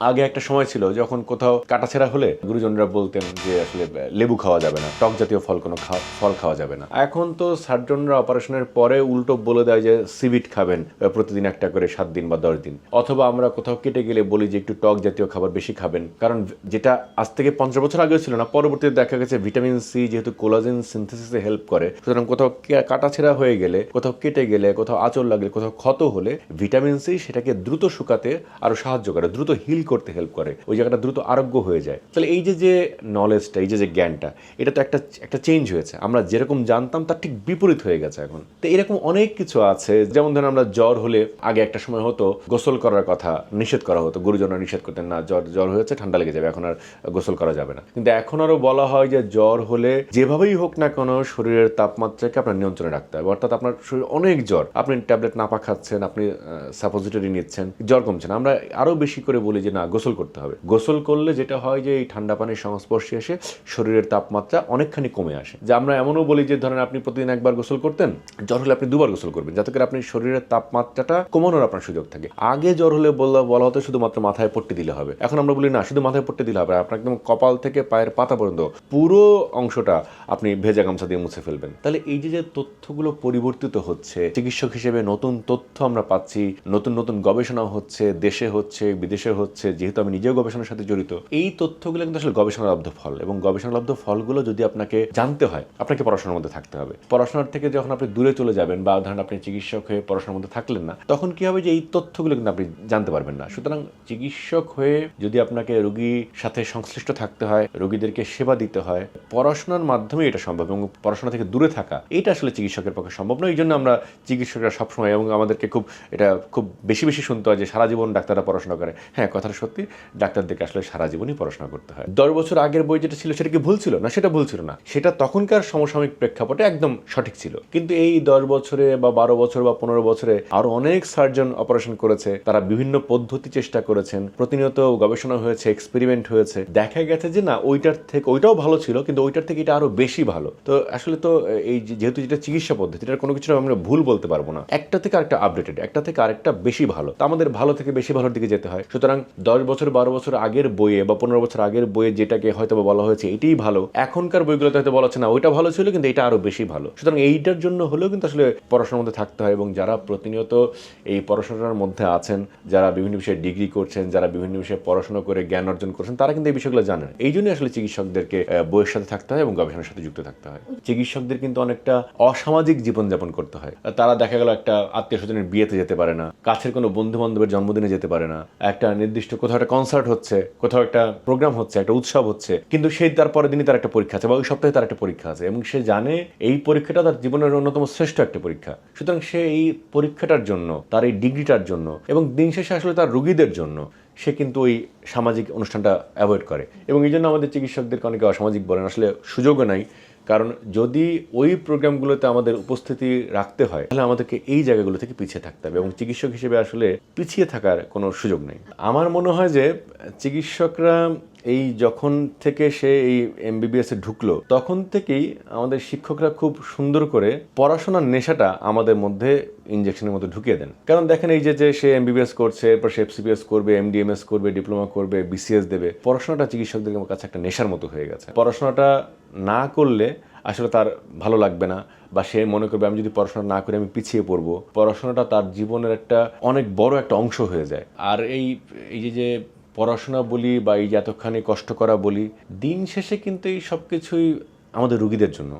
আগে একটা সময় ছিল যখন কোথাও কাটাছেড়া হলে গুরুজনরা বলতেন যে আসলে লেবু খাওয়া যাবে না, টক জাতীয় ফল কোনো ফল খাওয়া যাবে না। এখন তো সার্জনরা অপারেশনের পরে উল্টো বলে দেয় যে সিভিট খাবেন প্রতিদিন একটা করে সাত দিন বা দশ দিন। অথবা আমরা কোথাও কেটে গেলে বলি যে একটু টক জাতীয় খাবার বেশি খাবেন, কারণ যেটা আজ থেকে পঞ্চাশ বছর আগেও ছিল না, পরবর্তীতে দেখা গেছে ভিটামিন সি যেহেতু কোলাজেন সিনথেসিসে হেল্প করে, সুতরাং কোথাও কে- কাটাছেঁড়া হয়ে গেলে, কোথাও কেটে গেলে, কোথাও আঁচড় লাগলে, কোথাও ক্ষত হলে ভিটামিন সি সেটাকে দ্রুত শুকাতে আরও সাহায্য করে, দ্রুত হিল করতে হেল্প করে, ওই জায়গাটা দ্রুত আরোগ্য হয়ে যায়। তাহলে এই যে যে নলেজটা এই যে যে জ্ঞানটা, এটা তো একটা একটা চেঞ্জ হয়েছে। আমরা যেরকম জানতাম, তার ঠিক বিপরীত হয়ে গেছে এখন। তো এরকম অনেক কিছু আছে, যেমন ধরেন আমরা জ্বর হলে আগে একটা সময় হতো, গোসল করার কথা নিষেধ করা হতো, গুরুজনরা নিষেধ করতেন, না, জ্বর জ্বর হয়েছে, ঠান্ডা লেগে যাবে, এখন আর গোসল করা যাবে না। কিন্তু এখন আরও বলা হয় যে, জ্বর হলে যেভাবেই হোক না কেন শরীরের তাপমাত্রাকে আপনার নিয়ন্ত্রণে রাখতে হবে। অর্থাৎ আপনার শরীর অনেক জ্বর, আপনি ট্যাবলেট নাপা খাচ্ছেন আপনি সাপোজিটরি নিচ্ছেন, জ্বর কমছে না। আমরা আরও বেশি করে বলি যে না, গোসল করতে হবে। গোসল করলে যেটা হয় যে, এই ঠান্ডা পানির সংস্পর্শে এসে শরীরের তাপমাত্রা অনেকখানি কমে আসে। যে আমরা এমনও বলি যে, ধরেন আপনি প্রতিদিন একবার গোসল করতেন, জ্বর হলে আপনি দুবার গোসল করবেন, যাতে করে আপনি শরীরের তাপমাত্রাটা কমানোর আপনার সুযোগ থাকে। আগে জ্বর হলে বলা বলা হতো শুধুমাত্র মাথায় পট্টি দিলে হবে। এখন আমরা বলি, না, শুধু মাথায় পট্টি দিলে হবে আপনার একদম কপাল থেকে পায়ের পাতা পর্যন্ত পুরো অংশটা আপনি ভেজা গামছা দিয়ে মুছে ফেলবেন। তাহলে এই যে যে তথ্যগুলো পরিবর্তিত হচ্ছে, চিকিৎসক হিসেবে নতুন তথ্য আমরা পাচ্ছি, নতুন নতুন গবেষণা হচ্ছে, দেশে হচ্ছে, বিদেশে হচ্ছে যেহেতু আমি নিজেও গবেষণার সাথে জড়িত, এই তথ্যগুলো কিন্তু আসলে গবেষণালব্ধ ফল। এবং গবেষণালব্ধ ফলগুলো যদি আপনাকে জানতে হয়, আপনাকে পড়াশোনার মধ্যে থাকতে হবে। পড়াশোনার থেকে যখন আপনি দূরে চলে যাবেন বা ধরেন আপনি চিকিৎসক হয়ে পড়াশোনার মধ্যে থাকলেন না, তখন কি হবে যে এই তথ্যগুলো কিন্তু আপনি জানতে পারবেন না। সুতরাং চিকিৎসক হয়ে যদি আপনাকে রোগীর সাথে সংশ্লিষ্ট থাকতে হয়, রোগীদেরকে সেবা দিতে হয়, পড়াশোনার মাধ্যমে এটা সম্ভব এবং পড়াশোনা থেকে দূরে থাকা, এটা আসলে চিকিৎসকের পক্ষে সম্ভব নয়। এই জন্য আমরা চিকিৎসকরা সবসময় এবং আমাদেরকে খুব, এটা খুব বেশি বেশি শুনতে হয় যে সারা জীবন ডাক্তাররা পড়াশোনা করে। হ্যাঁ কথাটা সত্যি ডাক্তারদেরকে আসলে সারা জীবনই পড়াশোনা করতে হয়। দশ বছর আগের বই যেটা ছিল সেটা কি ভুল ছিল? না, সেটা ভুল ছিল না। সেটা তখনকার সমসাময়িক প্রেক্ষাপটে একদম সঠিক ছিল। কিন্তু এই দশ বছরে বা বারো বছর বা পনেরো বছরে আরও অনেক সার্জন অপারেশন করেছে। তারা বিভিন্ন পদ্ধতি চেষ্টা করেছেন। প্রতিনিয়ত গবেষণা হয়েছে এক্সপেরিমেন্ট হয়েছে। দেখা গেছে যে, না, ওইটার থেকে, ওইটাও ভালো ছিল, কিন্তু ওইটার থেকে এটা আরও বেশি ভালো। তো আসলে তো এই যেহেতু যেটা চিকিৎসা পদ্ধতি, এটার কোনো কিছু আমরা ভুল বলতে পারব না। একটা থেকে আরেকটা আপডেটেড একটা থেকে আরেকটা বেশি ভালো। তো আমাদের ভালো থেকে বেশি ভালোর দিকে যেতে হয়। সুতরাং দশ বছর, বারো বছর আগের বইয়ে বা পনেরো বছর আগের বইয়ে যেটাকে হয়তো বলা হয়েছে, এটাই ভালো। এখনকার বইগুলোতে হয়তো বলা হচ্ছে, না, ওইটা ভালো ছিল, কিন্তু এটা আরও বেশি ভালো। সুতরাং এইটার জন্য হলেও কিন্তু আসলে পড়াশোনার মধ্যে থাকতে হয় এবং যারা প্রতিনিয়ত এই পড়াশোনার মধ্যে আছেন, যারা বিভিন্ন বিষয়ে ডিগ্রি করছেন, যারা বিভিন্ন বিষয়ে পড়াশোনা করে জ্ঞান অর্জন করছেন, তারা কিন্তু এই বিষয়গুলো জানেন। এই জন্যই আসলে চিকিৎসকদেরকে বইয়ের সাথে থাকতে হয় এবং গবেষণার সাথে যুক্ত থাকতে হয়। চিকিৎসকদের কিন্তু অনেকটা অসামাজিক জীবনযাপন করতে হয়। তারা দেখা গেল একটা আত্মীয় স্বজনের বিয়েতে যেতে পারে না, কাছের কোনো বন্ধু বান্ধবের জন্মদিনে যেতে পারে না, একটা নির্দিষ্ট কোথাও একটা কনসার্ট হচ্ছে, কোথাও একটা প্রোগ্রাম হচ্ছে, একটা উৎসব হচ্ছে, কিন্তু সেই তার পরের দিনই তার একটা পরীক্ষা আছে বা ওই সপ্তাহে তার একটা পরীক্ষা আছে এবং সে জানে এই পরীক্ষাটা তার জীবনের অন্যতম শ্রেষ্ঠ একটা পরীক্ষা। সুতরাং সে এই পরীক্ষাটার জন্য, তার এই ডিগ্রিটার জন্য এবং দিন শেষে আসলে তার রুগীদের জন্য সে কিন্তু ওই সামাজিক অনুষ্ঠানটা অ্যাভয়েড করে এবং এই জন্য আমাদের চিকিৎসকদেরকে অনেকে অসামাজিক বলেন, আসলে সুযোগও নাই। কারণ যদি ওই প্রোগ্রামগুলোতে আমাদের উপস্থিতি রাখতে হয়, তাহলে আমাদেরকে এই জায়গাগুলো থেকে পিছিয়ে থাকতে হবে এবং চিকিৎসক হিসেবে আসলে পিছিয়ে থাকার কোনো সুযোগ নেই। আমার মনে হয় যে চিকিৎসকরা এই যখন থেকে সে এই এমবিবিএস ঢুকলো, তখন থেকেই আমাদের শিক্ষকরা খুব সুন্দর করে পড়াশোনার নেশাটা আমাদের মধ্যে ইঞ্জেকশনের মধ্যে ঢুকিয়ে দেন। কারণ দেখেন এই যে যে সে এমবিবিএস করছে, এরপর সে এফসিপিএস করবে এমডিএমএস করবে, ডিপ্লোমা করবে বিসিএস দেবে, পড়াশোনাটা চিকিৎসকদের কাছে একটা নেশার মতো হয়ে গেছে। পড়াশোনাটা না করলে আসলে তার ভালো লাগবে না বা সে মনে করবে, আমি যদি পড়াশোনা না করে আমি পিছিয়ে পড়ব। পড়াশোনাটা তার জীবনের একটা অনেক বড় একটা অংশ হয়ে যায়। আর এই এই যে পড়াশোনা বলি বা এই যে এতখানি কষ্ট করা বলি, দিন শেষে কিন্তু এই সব কিছুই আমাদের রুগীদের জন্য।